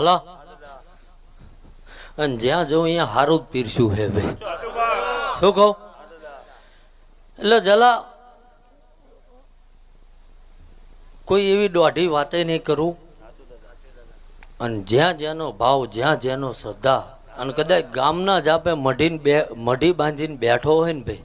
Hello. અને જ્યાં જવું અહીંયા હારું જ પીરસ્યું હે ભાઈ. શું કહું? એટલે જલા, કોઈ એવી દોઢી વાતે નહીં કરું. અને જ્યાં જ્યાંનો ભાવ, જ્યાં જ્યાંનો શ્રદ્ધા, અને કદાચ ગામના જ આપે મઢીને બે, મઢી બાંધીને બેઠો હોય ને ભાઈ.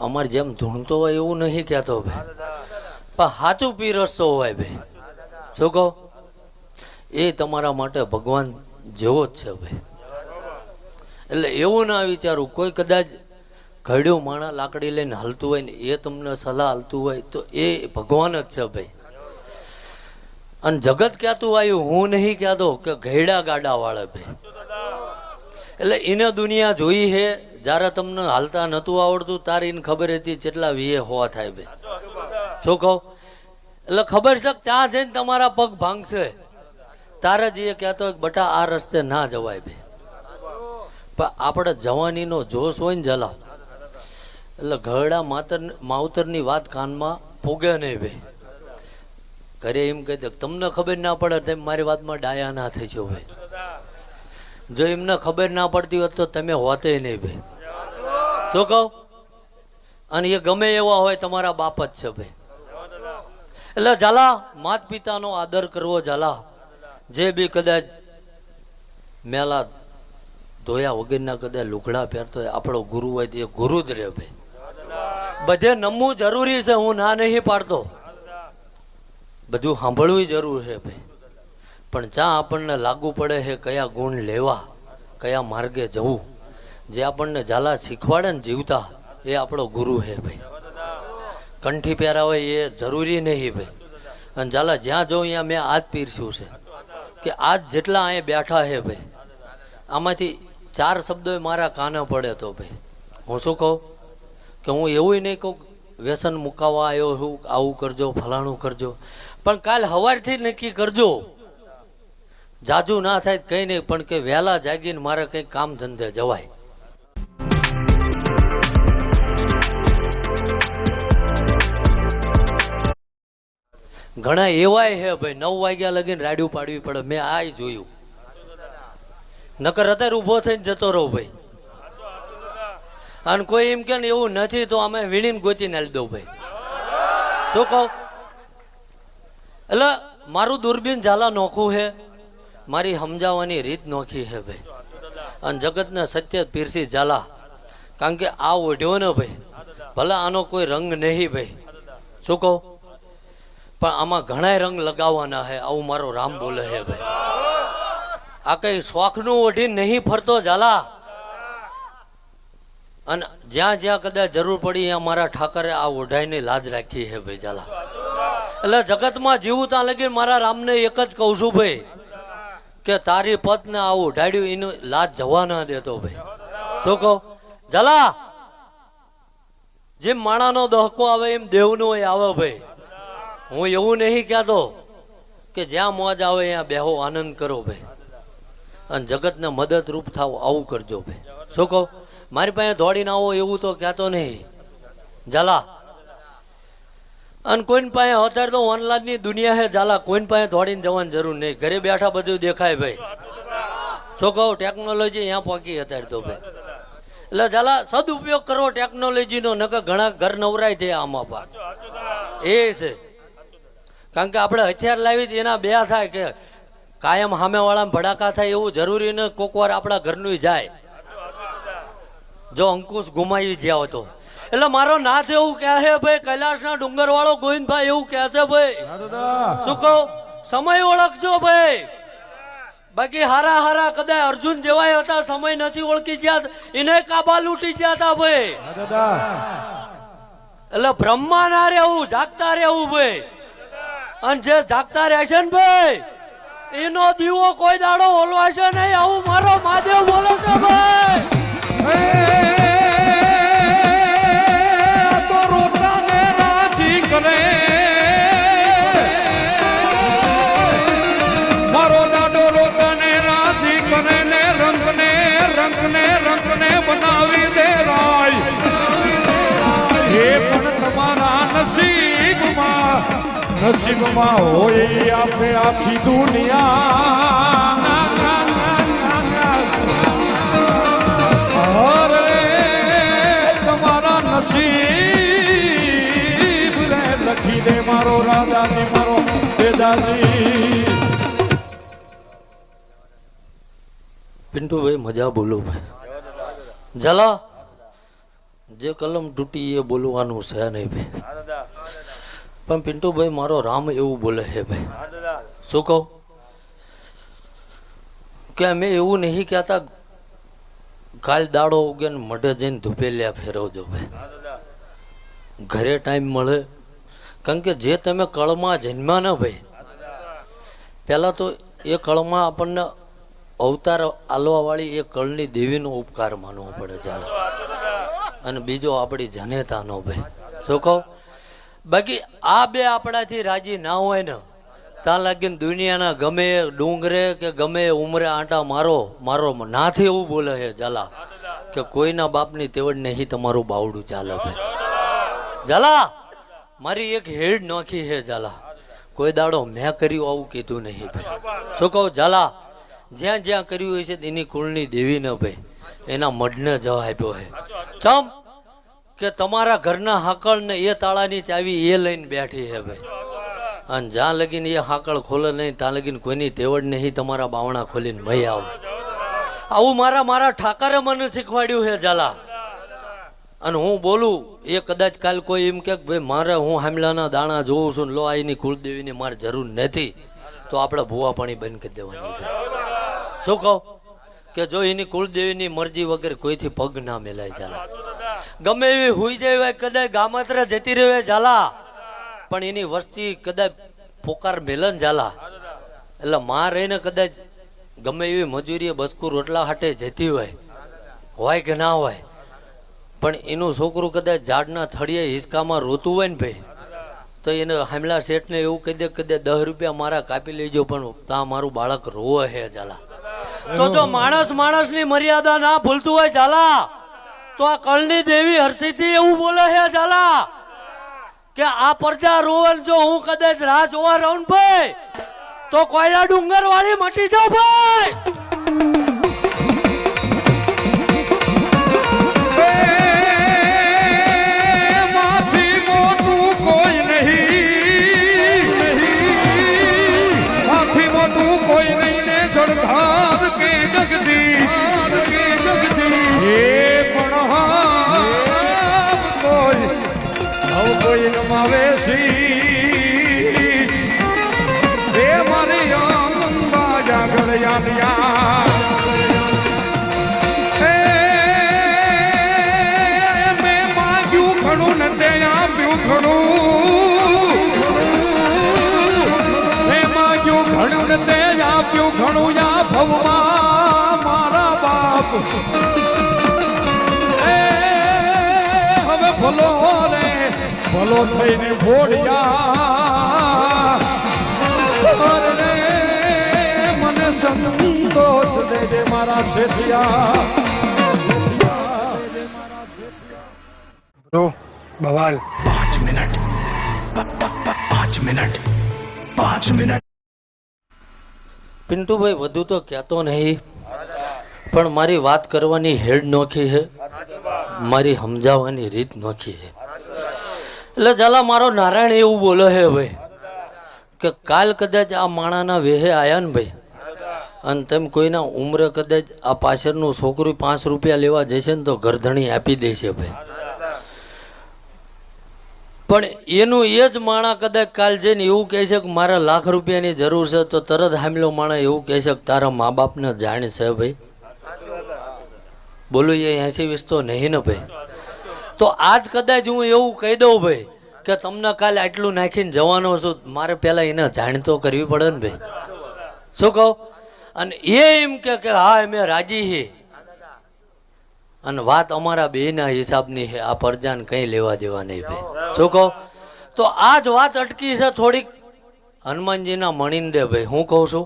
અમારે જેમ ધૂણતો હોય એવું નહીં કહેતો ભાઈ. પણ સાચું પીરસતો હોય ભાઈ. શું કહું? એ તમારા માટે ભગવાન જેવો જ છે ભાઈ. એટલે એવું ના વિચારું, કોઈ કદાચ ઘડ્યું માણા લાકડી લઈને હાલતું હોય ને એ તમને સલાહ હાલતું હોય તો એ ભગવાન જ છે ભાઈ. અને જગત કહેતું આવ્યું? હું નહીં કહેતો કે ઘેડા ગાડા વાળે ભાઈ. એટલે એને દુનિયા જોઈ હે, જ્યારે તમને હાલતા નહોતું આવડતું, તારે એને ખબર હતી જેટલા વીએ હોવા થાય ભાઈ. શું કહું? એટલે ખબર છે ચા જઈને તમારા પગ ભાંગશે. તારે જ એ કહેતો બટા આ રસ્તે ના જવાય ભાઈ પણ આપણે જવાનીનો જોશ હોય ને જલા એટલે ઘરડા માતર માવતરની વાત કાનમાં પૂગે નહીં ભાઈ ઘરે એમ કહી દે તમને ખબર ના પડે તેમ મારી વાતમાં ડાયા ના થઈ જવું ભાઈ જો એમને ખબર ના પડતી હોત તો તમે હોતે નહીં ભાઈ શું કહું? અને એ ગમે એવા હોય તમારા બાપ જ છે ભાઈ એટલે ઝાલા માત પિતાનો આદર કરવો ઝાલા જે બી કદાચ મેલા ધોયા વગરના કદાચ લુગડા પહેરતો હોય, આપણો ગુરુ હોય તો એ ગુરુ જ રહે ભાઈ. બધે નમવું જરૂરી છે, હું ના નહીં પાડતો. બધું સાંભળવું જરૂર છે ભાઈ. પણ જ્યાં આપણને લાગુ પડે છે કયા ગુણ લેવા, કયા માર્ગે જવું, જે આપણને ઝાલા શીખવાડે ને જીવતા, એ આપણો ગુરુ છે ભાઈ. કંઠી પહેરાવે એ જરૂરી નહીં ભાઈ. અને ઝાલા જ્યાં જવું ત્યાં મેં આજ પીરસ્યું છે. કે આજ જેટલા અહીંયા બેઠા હે ભાઈ, આમાંથી ચાર શબ્દો મારા કાને પડે તો ભાઈ. હું શું કહું? કે હું એવું નહીં કહું, વ્યસન મુકાવવા આવ્યો છું આવું કરજો, ફલાણું કરજો. પણ કાલ સવારથી નક્કી કરજો. જાજુ ના થાય કંઈ નહીં, પણ કે વહેલા જાગીને મારે કંઈ કામ ધંધે જવાય. ઘણા એવાય હે ભાઈ, નવ વાગ્યા લગીને રાડ્યું પાડવી પડે. મેં આ જોયું. નકર અત્યારે ઊભો થઈને જતો રહો ભાઈ. અને કોઈ એમ કે એવું નથી, તો અમે વીણીને ગોતીને નાલી દઉં ભાઈ. શું કહું? એટલે મારું દૂરબીન ઝાલા નોખું છે મારી સમજાવવાની રીત નોખી છે ભાઈ. અને જગતને સત્ય પીરસી ઝાલા. કારણ કે આ ઓઢ્યો ને ભાઈ, ભલે આનો કોઈ રંગ નહીં ભાઈ. શું કહું? પણ આમાં ઘણાય રંગ લગાવવાના હે, આવું મારો રામ બોલે હે ભાઈ. આ કઈ શોખનું ઓઢી નહીં ફરતો ઝાલા. અને જ્યાં જ્યાં કદાચ જરૂર પડી ત્યાં મારા ઠાકરે આ ઓઢાઈની લાજ રાખી છે ભાઈ ઝાલા. એટલે જગતમાં જીવું ત્યાં લગી મારા રામને એક જ કહું છું ભાઈ, કે તારી પતને આ ઓઢાડ્યું, એનું લાજ જવા ના દેતો ભાઈ. શું કહું? ઝાલા, જેમ માણાનો દહકો આવે એમ દેવનો આવે ભાઈ. હું એવું નહીં કહેતો કે જ્યાં મોજ આવે ત્યાં બેહો, આનંદ કરો ભાઈ. અને જગતને મદદરૂપ થાવ, આવું કરજો ભાઈ. શું કહો? મારી પાસે દોડીને આવો એવું તો કહેતો નહીં. ઝાલા. અને કોઈની પાસે અત્યારે તો ઓનલાઈનની દુનિયા છે, ઝાલા. કોઈની પાસે દોડીને જવાની જરૂર નહીં. ઘરે બેઠા બધું દેખાય ભાઈ. શું કહો? ટેકનોલોજી અહીંયા પહોંચી અત્યારે તો ભાઈ. એટલે ઝાલા, સદુપયોગ કરો ટેકનોલોજીનો, નકર ઘણા ઘર નવરાય છે આમાં પણ એ છે. કારણ કે આપણે હથિયાર લાવી એના બે થાય કે કાયમ સામેવાળા ભડાકા થાય એવું જરૂરી ને કોક વાર આપણા ઘરનું જાય. જો અંકુશ ગુમાવી જ્યાં હતો. એટલે મારો નાથ એવું કહે છે ભાઈ કૈલાશના ડુંગર વાળો ગોવિંદભાઈ એવું કહે છે ભાઈ શું કહું? સમય ઓળખજો ભાઈ. બાકી હારા હારા કદાચ અર્જુન જેવાય હતા સમય નથી ઓળખી ગયા એને કાબા લૂંટી ગયા હતા ભાઈ. એટલે બ્રહ્મા ના રહેવું જાગતા રહેવું ભાઈ. અને જે જાગતા રહે છે ને ભાઈ, એનો દીવો કોઈ દાડો ઓલવાશે નહીં, આવું મારો મહાદેવ બોલો છે ભાઈ. નસીબમાં હોય આપણે આખી દુનિયા. અરે, તમારા નસીબ રે લખી દે મારો રાધાજી મારો પિન્ટુ પિન્ટુભાઈ, મજા બોલો ભાઈ. જલા જે કલમ તૂટી એ બોલવાનું છે નહીં ભાઈ. પણ પિન્ટુભાઈ, મારો રામ એવું બોલે છે ભાઈ. શું કહું? કે અમે એવું નહીં કહેતા કાલ દાડો ઉગે ને મઢે જઈને ધૂપેલિયા ફેરવજો ભાઈ. ઘરે ટાઈમ મળે. કારણ કે જે તમે કળમાં જન્મ્યા ને ભાઈ, પહેલાં તો એ કળમાં આપણને અવતાર આલવાવાળી એ કળની દેવીનો ઉપકાર માનવો પડે ચાલો અને બીજો આપણી જનેતાનો ભાઈ. શું કહું? બાકી આ બે આપણાથી રાજી ના હોય ને ત્યાં લાગીને દુનિયાના ગમે ડુંગરે કે ગમે ઉમરે આંટા મારો મારો નાથી એવું બોલે છે, ઝાલા, કે કોઈના બાપની તેવડ નહીં તમારું બાવડું ચાલે ભાઈ. ઝાલા, મારી એક હેડ નોખી છે, ઝાલા. કોઈ દાડો મેં કર્યું આવું કીધું નહીં ભાઈ. શું કહું, ઝાલા? જ્યાં જ્યાં કર્યું હોય છે એની કુળની દેવી ને ભાઈ, એના મઢને જવા આપ્યો છે. ચમ કે તમારા ઘરના હાકળ ને એ તાળાની ચાવી એ લઈને બેઠી હે ભાઈ. અને જ્યાં લગીને એ હાકળ ખોલે નહીં, ત્યાં લગીને કોઈની તેવડ નહીં, તમારા બાવણા ખોલીને મય આવો. આવું મારા મારા ઠાકરે મને શીખવાડ્યું છે ઝાલા. અને હું બોલું, એ કદાચ કાલ કોઈ એમ કે ભાઈ મારે હું હામલાના દાણા જોઉં છું ને લો, આ એની કુળદેવીની મારે જરૂર નથી, તો આપણે ભૂવા પાણી બંધ કરી દેવાની શું કહું? કે જો એની કુળદેવીની મરજી વગર કોઈથી પગ ના મેલાય ઝાલા. ગમે એવી હોઈ જાય હોય કદાચ ગામત્રે જતી રહે ઝાલા. પણ એની વસ્તી કદાચ પોકાર મેલન ઝાલા. એટલે માં રહીને કદાચ ગમે એવી મજૂરીએ બસકું રોટલા હાટે જતી હોય હોય કે ના હોય. પણ એનું છોકરું કદાચ ઝાડના થળીએ હિસકામાં રોતું હોય ને ભાઈ, તો એને હામલા શેઠને એવું કહી દે કદે દસ રૂપિયા મારા કાપી લેજો, પણ ત્યાં મારું બાળક રોવે હે ઝાલા. તો જો માણસ માણસની મર્યાદા ના ભૂલતું હોય ઝાલા. તો આ કળની દેવી હર્ષિથી એવું બોલે છે ઝાલા, કે આ પ્રજા રોવન જો હું કદાચ રાહ જોવા રહું ભાઈ, તો કોયલા ડુંગર વાળી મટી જાવ ભાઈ. હવે ભલો રે ભલો થઈને ભોડિયા રે મને સંતોષ बवाल पाँच मिनट। पाँच मिनट। पाँच मिनट पिंटू भाई वधु तो क्या तो नहीं। પણ મારી વાત કરવાની હેડ નોખી હે. મારી સમજાવવાની રીત નોખી છે એટલે ચાલા મારો નારાયણ એવું બોલે છે ભાઈ, કે કાલ કદાચ આ માણાના વેહે આયા ને ભાઈ, અને તેમ કોઈના ઉંમરે કદાચ આ પાછળનું છોકરું પાંચ રૂપિયા લેવા જશે ને તો ગરધણી આપી દેશે ભાઈ. પણ એનું એ જ માણા કદાચ કાલ જઈને એવું કહે છે કે મારા લાખ રૂપિયાની જરૂર છે, તો તરત હામલો માણા એવું કહે છે કે તારા મા બાપને જાણ છે ભાઈ. બોલું એ એસી વીસ તો નહીં ને ભાઈ. તો આજ કદાચ હું એવું કહી દઉં ભાઈ કે તમને કાલે આટલું નાખીને જવાનો છું, મારે પહેલાં એને જાણતો કરવી પડે ને ભાઈ. શું કહું? અને એ એમ કે હા, અમે રાજી હે. અને વાત અમારા બેના હિસાબની છે આ પરજાન કંઈ લેવા દેવા નહીં ભાઈ. શું કહો? તો આ જ વાત અટકી છે થોડીક. હનુમાનજીના મણીને દે ભાઈ, હું કહું છું.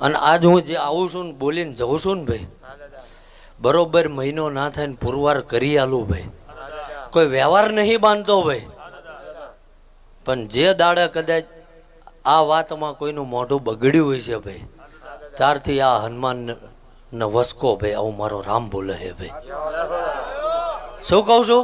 અને આજ હું જે આવું છું ને બોલીને જઉં છું ને ભાઈ બરોબર મહિનો ના થાય ને પુરવાર કરી આલું ભાઈ. કોઈ વ્યવહાર નહીં બાંધતો ભાઈ. પણ જે દાડે કદાચ આ વાતમાં કોઈનું મોઢું બગડ્યું હોય છે ભાઈ, ત્યારથી આ હનુમાન ને વસકો ભાઈ, આવું મારો રામ બોલે છે ભાઈ. શું કહું છું?